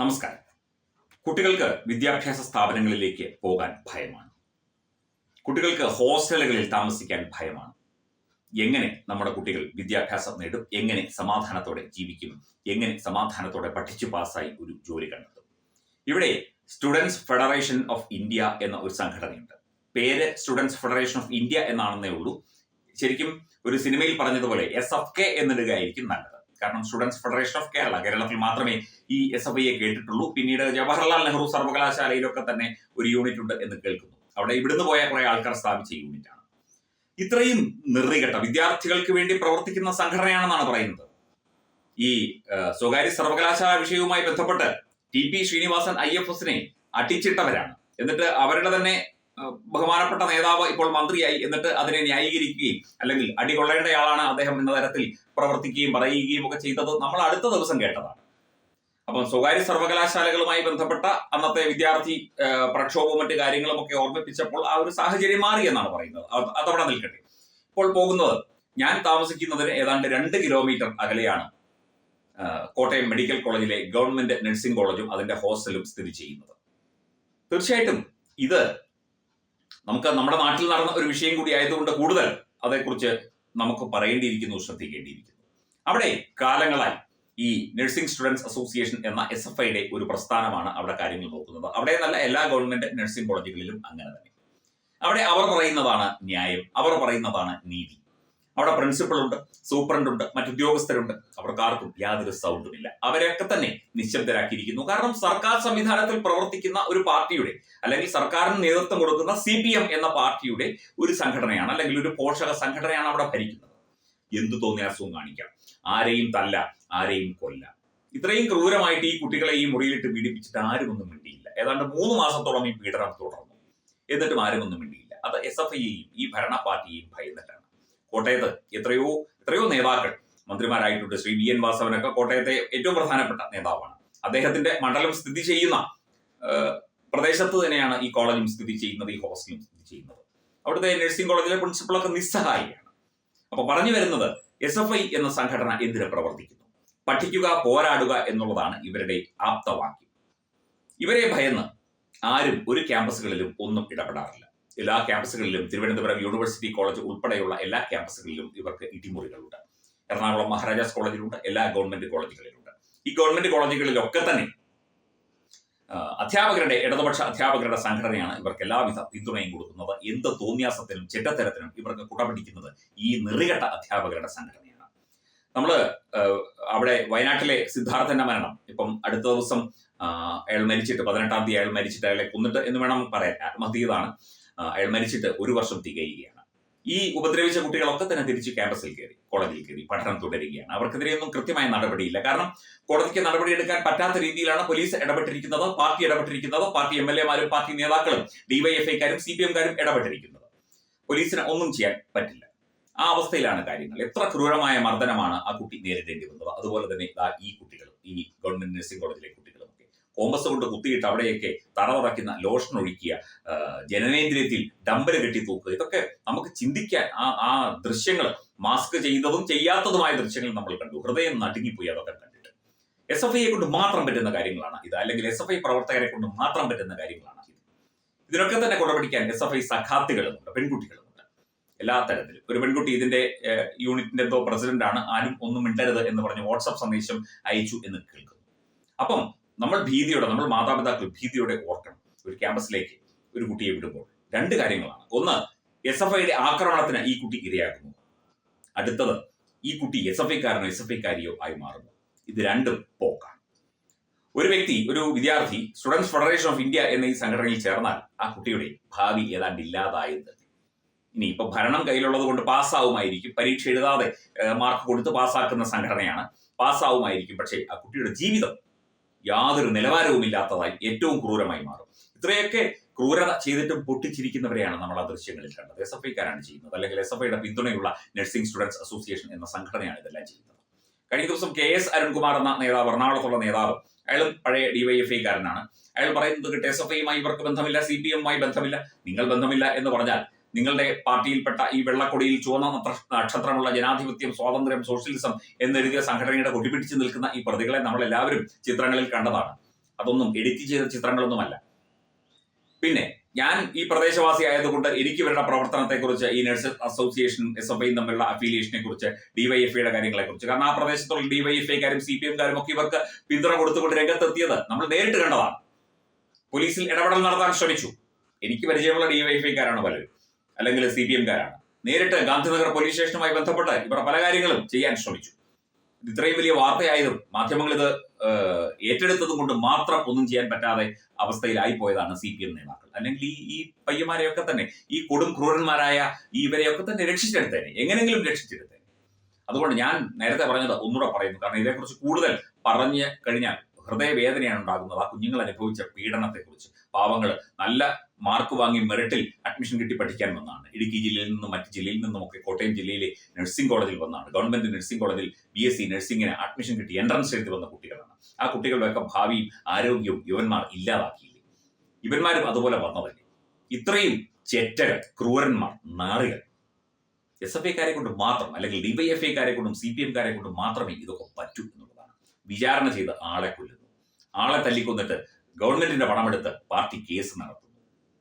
നമസ്കാരം. കുട്ടികൾക്ക് വിദ്യാഭ്യാസ സ്ഥാപനങ്ങളിലേക്ക് പോകാൻ ഭയമാണ്. കുട്ടികൾക്ക് ഹോസ്റ്റലുകളിൽ താമസിക്കാൻ ഭയമാണ്. എങ്ങനെ നമ്മുടെ കുട്ടികൾ വിദ്യാഭ്യാസം നേടും? എങ്ങനെ സമാധാനത്തോടെ ജീവിക്കും? എങ്ങനെ സമാധാനത്തോടെ പഠിച്ചു പാസ്സായി ഒരു ജോലി കണ്ടെത്തും? ഇവിടെ സ്റ്റുഡൻസ് ഫെഡറേഷൻ ഓഫ് ഇന്ത്യ എന്ന ഒരു സംഘടനയുണ്ട്. പേര് സ്റ്റുഡൻസ് ഫെഡറേഷൻ ഓഫ് ഇന്ത്യ എന്നാണെന്നേ ഉള്ളൂ. ശരിക്കും ഒരു സിനിമയിൽ പറഞ്ഞതുപോലെ എസ് എഫ് കെ എന്നിടുകയായിരിക്കും നല്ലത്. കാരണം സ്റ്റുഡൻസ് ഫെഡറേഷൻ ഓഫ് കേരള കേരളത്തിൽ മാത്രമേ ഈ എസ് എഫ് ഐയെ കേട്ടിട്ടുള്ളൂ. പിന്നീട് ജവഹർലാൽ നെഹ്റു സർവകലാശാലയിലൊക്കെ തന്നെ ഒരു യൂണിറ്റ് ഉണ്ട് എന്ന് കേൾക്കുന്നു. അവിടെ ഇവിടുന്ന് പോയ കുറെ ആൾക്കാർ സ്ഥാപിച്ച യൂണിറ്റ് ആണ്. ഇത്രയും നിറികെട്ട വിദ്യാർത്ഥികൾക്ക് വേണ്ടി പ്രവർത്തിക്കുന്ന സംഘടനയാണെന്നാണ് പറയുന്നത്. ഈ സ്വകാര്യ സർവകലാശാല വിഷയവുമായി ബന്ധപ്പെട്ട് T P Sreenivasan I F എസിനെ അട്ടിച്ചിട്ടവരാണ് എന്നിട്ട് അവരുടെ തന്നെ ബഹുമാനപ്പെട്ട നേതാവ് ഇപ്പോൾ മന്ത്രിയായി എന്നിട്ട് അതിനെ ന്യായീകരിക്കുകയും അല്ലെങ്കിൽ അടികൊള്ളേണ്ടയാളാണ് അദ്ദേഹം എന്ന തരത്തിൽ പ്രവർത്തിക്കുകയും പറയുകയും ഒക്കെ ചെയ്തത് നമ്മൾ അടുത്ത ദിവസം കേട്ടതാണ്. അപ്പം സ്വകാര്യ സർവകലാശാലകളുമായി ബന്ധപ്പെട്ട അന്നത്തെ വിദ്യാർത്ഥി പ്രക്ഷോഭവും മറ്റു കാര്യങ്ങളും ഒക്കെ ഓർമ്മിപ്പിച്ചപ്പോൾ ആ ഒരു സാഹചര്യം മാറി എന്നാണ് പറയുന്നത്. അതവിടെ നിൽക്കട്ടെ. ഇപ്പോൾ പോകുന്നത് ഞാൻ താമസിക്കുന്നതിന് ഏതാണ്ട് രണ്ട് കിലോമീറ്റർ അകലെയാണ് കോട്ടയം മെഡിക്കൽ കോളേജിലെ ഗവൺമെന്റ് നഴ്സിംഗ് കോളേജും അതിന്റെ ഹോസ്റ്റലും സ്ഥിതി ചെയ്യുന്നത്. തീർച്ചയായിട്ടും ഇത് നമുക്ക് നമ്മുടെ നാട്ടിൽ നടന്ന ഒരു വിഷയം കൂടി ആയതുകൊണ്ട് കൂടുതൽ അതേക്കുറിച്ച് നമുക്ക് പറയേണ്ടിയിരിക്കുന്നു ശ്രദ്ധിക്കേണ്ടിയിരിക്കുന്നു. അവിടെ കാലങ്ങളായി ഈ നഴ്സിംഗ് സ്റ്റുഡൻസ് അസോസിയേഷൻ എന്ന എസ് എഫ് ഐയുടെ ഒരു പ്രസ്ഥാനമാണ് അവിടെ കാര്യങ്ങൾ നോക്കുന്നത്. അവിടെ നല്ല എല്ലാ ഗവൺമെന്റ് നഴ്സിംഗ് കോളേജുകളിലും അങ്ങനെ തന്നെ. അവിടെ അവർ പറയുന്നതാണ് ന്യായം അവർ പറയുന്നതാണ് നീതി. അവിടെ പ്രിൻസിപ്പൾ ഉണ്ട് സൂപ്രണ്ട് ഉണ്ട് മറ്റുദ്യോഗസ്ഥരുണ്ട്. അവർക്ക് ആർക്കും യാതൊരു സൗണ്ടും ഇല്ല. അവരെയൊക്കെ തന്നെ നിശബ്ദരാക്കിയിരിക്കുന്നു. കാരണം സർക്കാർ സംവിധാനത്തിൽ പ്രവർത്തിക്കുന്ന ഒരു പാർട്ടിയുടെ അല്ലെങ്കിൽ സർക്കാരിന് നേതൃത്വം കൊടുക്കുന്ന സി എന്ന പാർട്ടിയുടെ ഒരു സംഘടനയാണ് അല്ലെങ്കിൽ ഒരു പോഷക സംഘടനയാണ് അവിടെ ഭരിക്കുന്നത്. എന്തു തോന്നിയാസവും കാണിക്കാം. ആരെയും തല്ല ആരെയും കൊല്ല. ഇത്രയും ക്രൂരമായിട്ട് ഈ കുട്ടികളെ ഈ മുറിയിലിട്ട് പീഡിപ്പിച്ചിട്ട് ആരും ഒന്നും മിണ്ടിയില്ല. ഏതാണ്ട് മൂന്ന് മാസത്തോളം ഈ പീഡനം തുടർന്നു. എന്നിട്ടും ആരും ഒന്നും മിണ്ടിയില്ല. അത് എസ് എഫ് ഐയെയും ഈ ഭരണ പാർട്ടിയെയും ഭയന്നിട്ടാണ്. കോട്ടയത്ത് എത്രയോ എത്രയോ നേതാക്കൾ മന്ത്രിമാരായിട്ടുണ്ട്. ശ്രീ വി എൻ വാസവനൊക്കെ കോട്ടയത്തെ ഏറ്റവും പ്രധാനപ്പെട്ട നേതാവാണ്. അദ്ദേഹത്തിന്റെ മണ്ഡലം സ്ഥിതി ചെയ്യുന്ന പ്രദേശത്ത് തന്നെയാണ് ഈ കോളേജും സ്ഥിതി ചെയ്യുന്നത് ഈ ഹോസ്റ്റലും സ്ഥിതി ചെയ്യുന്നത്. അവിടുത്തെ നഴ്സിംഗ് കോളേജിലെ പ്രിൻസിപ്പളൊക്കെ നിസ്സഹായിയാണ്. അപ്പൊ പറഞ്ഞു വരുന്നത് എസ് എഫ് ഐ എന്ന സംഘടന എന്തിനു പ്രവർത്തിക്കുന്നു? പഠിക്കുക പോരാടുക എന്നുള്ളതാണ് ഇവരുടെ ആപ്തവാക്യം. ഇവരെ ഭയന്ന് ആരും ഒരു ക്യാമ്പസുകളിലും ഒന്നും ഇടപെടാറില്ല. എല്ലാ ക്യാമ്പസുകളിലും തിരുവനന്തപുരം യൂണിവേഴ്സിറ്റി കോളേജ് ഉൾപ്പെടെയുള്ള എല്ലാ ക്യാമ്പസുകളിലും ഇവർക്ക് ഇടിമുറികളുണ്ട്. എറണാകുളം മഹാരാജാസ് കോളേജിലുണ്ട് എല്ലാ ഗവൺമെന്റ് കോളേജുകളിലുണ്ട്. ഈ ഗവൺമെന്റ് കോളേജുകളിലൊക്കെ തന്നെ അധ്യാപകരുടെ ഇടതുപക്ഷ അധ്യാപകരുടെ സംഘടനയാണ് ഇവർക്ക് എല്ലാവിധ പിന്തുണയും കൊടുക്കുന്നത്. എന്ത് തോന്നിയാസത്തിനും ചെറ്റത്തരത്തിനും ഇവർക്ക് കുടപിടിക്കുന്നത് ഈ നിറികെട്ട അധ്യാപകരുടെ സംഘടനയാണ്. നമ്മൾ അവിടെ വയനാട്ടിലെ സിദ്ധാർത്ഥന്റെ മരണം ഇപ്പം അടുത്ത ദിവസം അയാൾ മരിച്ചിട്ട് പതിനെട്ടാം തീയതി അയാൾ മരിച്ചിട്ട് അയാളെ കൊന്നിട്ട് എന്ന് വേണം പറയാൻ. ആത്മഹത്യ ചെയ്തതാണ്. ആ, അയാൾ മരിച്ചിട്ട് ഒരു വർഷം തികയുകയാണ്. ഈ ഉപദ്രവിച്ച കുട്ടികളൊക്കെ തന്നെ തിരിച്ച് ക്യാമ്പസിൽ കയറി കോളേജിൽ കയറി പഠനം തുടരുകയാണ്. അവർക്കെതിരെയൊന്നും കൃത്യമായ നടപടിയില്ല. കാരണം കോടതിക്ക് നടപടിയെടുക്കാൻ പറ്റാത്ത രീതിയിലാണ് പോലീസ് ഇടപെട്ടിരിക്കുന്നത് പാർട്ടി ഇടപെട്ടിരിക്കുന്നത് പാർട്ടി എം എൽ എമാരും പാർട്ടി നേതാക്കളും ഡിവൈഎഫ്ഐക്കാരും സി പി എംകാരും ഇടപെട്ടിരിക്കുന്നത്. പോലീസിന് ഒന്നും ചെയ്യാൻ പറ്റില്ല. ആ അവസ്ഥയിലാണ് കാര്യങ്ങൾ. എത്ര ക്രൂരമായ മർദ്ദനമാണ് ആ കുട്ടി നേരിടേണ്ടി വന്നത്. അതുപോലെ തന്നെ ഈ കുട്ടികൾ ഈ ഗവൺമെന്റ് നഴ്സിംഗ് കോളേജിലെ കുട്ടികളുമൊക്കെ കോമ്പസ് കൊണ്ട് കുത്തിയിട്ട് അവിടെയൊക്കെ തറ തുറയ്ക്കുന്ന ലോഷൻ ഒഴിക്കുക ജനനേന്ദ്രിയത്തിൽ ഡമ്പൽ കെട്ടി തൂക്കുക. ഇതൊക്കെ നമുക്ക് ചിന്തിക്കാൻ ആ ആ ദൃശ്യങ്ങൾ മാസ്ക് ചെയ്തതും ചെയ്യാത്തതുമായ ദൃശ്യങ്ങൾ നമ്മൾ കണ്ടു. ഹൃദയം നടുങ്ങിപ്പോയി അതൊക്കെ കണ്ടിട്ട്. എസ് എഫ് ഐയെ കൊണ്ട് മാത്രം പറ്റുന്ന കാര്യങ്ങളാണ് ഇത്. അല്ലെങ്കിൽ എസ് എഫ് ഐ പ്രവർത്തകരെ കൊണ്ട് മാത്രം പറ്റുന്ന കാര്യങ്ങളാണ് ഇത്. ഇതിനൊക്കെ തന്നെ കുടപിടിക്കാൻ എസ് എഫ് ഐ സഖാത്തുകളുമുണ്ട് പെൺകുട്ടികളുമുണ്ട്. എല്ലാ തരത്തിലും. ഒരു പെൺകുട്ടി ഇതിന്റെ യൂണിറ്റിന്റെ എന്തോ പ്രസിഡന്റ് ആണ് ആരും ഒന്നും മിണ്ടരുത് എന്ന് പറഞ്ഞ് വാട്സപ്പ് സന്ദേശം അയച്ചു എന്ന് കേൾക്കുന്നു. അപ്പം നമ്മൾ ഭീതിയോടെ നമ്മൾ മാതാപിതാക്കൾ ഭീതിയോടെ ഓർക്കണം. ഒരു ക്യാമ്പസിലേക്ക് ഒരു കുട്ടിയെ വിടുമ്പോൾ. രണ്ട് കാര്യങ്ങളാണ്. ഒന്ന് എസ് എഫ് ഐയുടെ ആക്രമണത്തിന് ഈ കുട്ടി ഇരയാകുന്നു. അടുത്തത് ഈ കുട്ടി എസ് എഫ് ഐക്കാരനോ എസ് എഫ് ഐക്കാരിയോ ആയി മാറുന്നു. ഇത് രണ്ടും പോക്കാണ്. ഒരു വ്യക്തി ഒരു വിദ്യാർത്ഥി സ്റ്റുഡൻസ് ഫെഡറേഷൻ ഓഫ് ഇന്ത്യ എന്ന ഈ സംഘടനയിൽ ചേർന്നാൽ ആ കുട്ടിയുടെ ഭാവി ഏതാണ്ട് ഇല്ലാതായത് തന്നെ ഇനി ഇപ്പൊ ഭരണം കയ്യിലുള്ളത് കൊണ്ട് പാസ്സാവുമായിരിക്കും. പരീക്ഷ എഴുതാതെ മാർക്ക് കൊടുത്ത് പാസ്സാക്കുന്ന സംഘടനയാണ്. പാസ്സാവുമായിരിക്കും. പക്ഷേ ആ കുട്ടിയുടെ ജീവിതം യാതൊരു നിലവാരവുമില്ലാത്തതായി ഏറ്റവും ക്രൂരമായി മാറും. ഇത്രയൊക്കെ ക്രൂരത ചെയ്തിട്ടും പൊട്ടിച്ചിരിക്കുന്നവരെയാണ് നമ്മൾ ആ ദൃശ്യങ്ങളിൽ കണ്ടത്. എസ് എഫ് ഐക്കാരാണ് ചെയ്യുന്നത്. അല്ലെങ്കിൽ എസ് എഫ് ഐയുടെ പിന്തുണയുള്ള നഴ്സിംഗ് സ്റ്റുഡൻസ് അസോസിയേഷൻ എന്ന സംഘടനയാണ് ഇതെല്ലാം ചെയ്യുന്നത്. കഴിഞ്ഞ ദിവസം കെ എസ് അരുൺകുമാർ എന്ന നേതാവ് എറണാകുളത്തുള്ള നേതാവ് അയാളും പഴയ ഡിവൈഎഫ്ഐക്കാരനാണ് അയാൾ പറയുന്നത് കേട്ട് എസ് എഫ് ഐയുമായി ഇവർക്ക് ബന്ധമില്ല സി പി എമ്മുമായി ബന്ധമില്ല നിങ്ങൾ ബന്ധമില്ല എന്ന് പറഞ്ഞാൽ നിങ്ങളുടെ പാർട്ടിയിൽപ്പെട്ട ഈ വെള്ളക്കൊടിയിൽ ചുവന്ന നക്ഷത്രമുള്ള ജനാധിപത്യം സ്വാതന്ത്ര്യം സോഷ്യലിസം എന്നെഴുതിയ സംഘടനയുടെ കൊടിപിടിച്ച് നിൽക്കുന്ന ഈ പ്രതികളെ നമ്മൾ എല്ലാവരും ചിത്രങ്ങളിൽ കണ്ടതാണ്. അതൊന്നും എഡിറ്റ് ചെയ്ത ചിത്രങ്ങളൊന്നുമല്ല. പിന്നെ ഞാൻ ഈ പ്രദേശവാസി ആയതുകൊണ്ട് എനിക്ക് ഇവരുടെ പ്രവർത്തനത്തെക്കുറിച്ച് ഈ നഴ്സ് അസോസിയേഷൻ എസ് എഫ് ഐയും തമ്മിലുള്ള അഫിലിയേഷനെ കുറിച്ച് ഡിവൈഎഫ്ഐയുടെ കാര്യങ്ങളെ കുറിച്ച് കാരണം ആ പ്രദേശത്തുള്ള ഡിവൈഎഫ്ഐക്കാരും സി പി എംകാരും ഒക്കെ ഇവർക്ക് പിന്തുണ കൊടുത്തുകൊണ്ട് രംഗത്തെത്തിയത് നമ്മൾ നേരിട്ട് കണ്ടതാണ്. പോലീസിൽ ഇടപെടൽ നടത്താൻ ശ്രമിച്ചു. എനിക്ക് പരിചയമുള്ള ഡിവൈഎഫ്ഐക്കാരാണ് പലരും. അല്ലെങ്കിൽ സി പി എംകാരാണ് നേരിട്ട് ഗാന്ധിനഗർ പോലീസ് സ്റ്റേഷനുമായി ബന്ധപ്പെട്ട് ഇവർ പല കാര്യങ്ങളും ചെയ്യാൻ ശ്രമിച്ചു. ഇത് ഇത്രയും വലിയ വാർത്തയായതും മാധ്യമങ്ങൾ ഇത് ഏറ്റെടുത്തതും കൊണ്ട് മാത്രം ഒന്നും ചെയ്യാൻ പറ്റാതെ അവസ്ഥയിലായി പോയതാണ് സി പി എം നേതാക്കൾ. അല്ലെങ്കിൽ ഈ ഈ പയ്യന്മാരെയൊക്കെ തന്നെ ഈ കൊടും ക്രൂരന്മാരായ ഈ ഇവരെയൊക്കെ തന്നെ രക്ഷിച്ചെടുത്തേനെ. എങ്ങനെങ്കിലും രക്ഷിച്ചെടുത്തേനെ. അതുകൊണ്ട് ഞാൻ നേരത്തെ പറഞ്ഞത് ഒന്നുകൂടെ പറയുന്നു. കാരണം ഇതേക്കുറിച്ച് കൂടുതൽ പറഞ്ഞു കഴിഞ്ഞാൽ ഹൃദയവേദനയാണ് ഉണ്ടാകുന്നത്. ആ കുഞ്ഞുങ്ങൾ അനുഭവിച്ച പീഡനത്തെക്കുറിച്ച്. പാവങ്ങൾ നല്ല മാർക്ക് വാങ്ങി മെറിറ്റിൽ അഡ്മിഷൻ കിട്ടി പഠിക്കാൻ വന്നതാണ് ഇടുക്കി ജില്ലയിൽ നിന്നും മറ്റ് ജില്ലയിൽ നിന്നും ഒക്കെ കോട്ടയം ജില്ലയിലെ നഴ്സിംഗ് കോളേജിൽ വന്നതാണ് ഗവൺമെന്റ് നഴ്സിംഗ് കോളേജിൽ ബി എസ് സി നഴ്സിംഗിന് അഡ്മിഷൻ കിട്ടി എൻട്രൻസ് എഴുതി വന്ന കുട്ടികളാണ്. ആ കുട്ടികളുടെയൊക്കെ ഭാവിയും ആരോഗ്യവും യുവന്മാർ ഇല്ലാതാക്കിയില്ലേ? ഇവന്മാരും അതുപോലെ വന്നതല്ലേ? ഇത്രയും ചെറ്റകൾ ക്രൂരന്മാർ നാറികൾ. എസ് എഫ് ഐക്കാരെ കൊണ്ട് മാത്രം അല്ലെങ്കിൽ ഡിവൈഎഫ്ഐക്കാരെ കൊണ്ടും സി പി എംകാരെ കൊണ്ടും മാത്രമേ ഇതൊക്കെ പറ്റൂ എന്നുള്ളതാണ്. വിചാരണ ചെയ്ത് ആളെ കൊല്ലുന്നു. ആളെ തല്ലിക്കൊന്നിട്ട് ഗവൺമെന്റിന്റെ പണമെടുത്ത് പാർട്ടി കേസ് നടത്തുന്നു.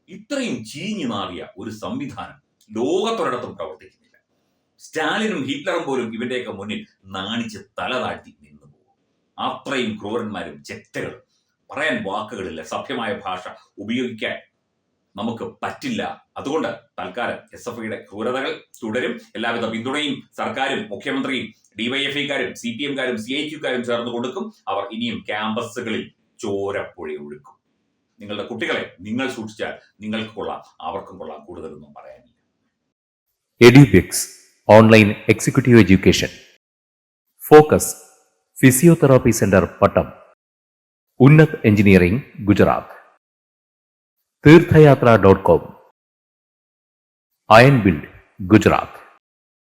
ഇത്രയും ചീഞ്ഞു മാറിയ ഒരു സംവിധാനം ലോകത്തൊരിടത്തും പ്രവർത്തിക്കുന്നില്ല. സ്റ്റാലിനും ഹിറ്റ്ലറും പോലും ഇവന്റെയൊക്കെ മുന്നിൽ നാണിച്ച് തല താഴ്ത്തി നിന്നു പോകും. അത്രയും ക്രൂരന്മാരും ചെറ്റകളും പറയാൻ വാക്കുകളില്ല. സഭ്യമായ ഭാഷ ഉപയോഗിക്കാൻ നമുക്ക് പറ്റില്ല. അതുകൊണ്ട് തൽക്കാലം എസ് എഫ് ഐയുടെ ക്രൂരതകൾ തുടരും. എല്ലാവിധ പിന്തുണയും സർക്കാരും മുഖ്യമന്ത്രിയും ഡിവൈഎഫ്ഐക്കാരും സി പി എംകാരും സി ഐ ക്യുക്കാരും ചേർന്ന് കൊടുക്കും. അവർ ഇനിയും ക്യാമ്പസുകളിൽ ചോരപ്പുഴ ഒഴുക്കും നിങ്ങളുടെ കുട്ടികളെ നിങ്ങൾ സൂക്ഷിച്ചാൽ നിങ്ങൾക്ക് കൊള്ളാം അവർക്കും കൊള്ളാം കൂടുതലൊന്നും പറയാനില്ല. Edupix online executive education focus physiotherapy centre Pattom Unnat engineering Gujarat Theerthayathra dot com iron build Gujarat